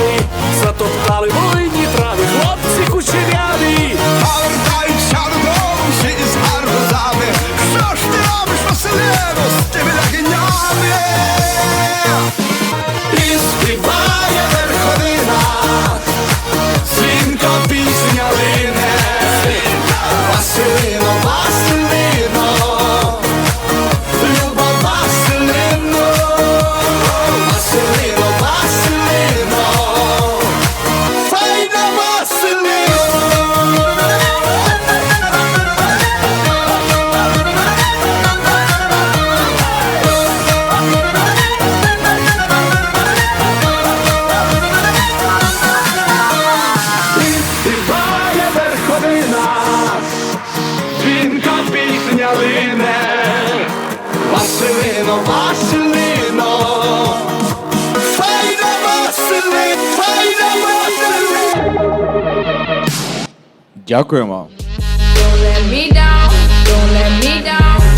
днями затоптали волині трави, хлопці кучеряві, а вертаються додому, всі із гарбузами. Що ж ти робиш, Василину, з тими легенями? І співає Калина, дзвінка пісня лине, Василино, Василино, файна Васили, файна Васили. Дякуємо. Don't let me down, don't let me down.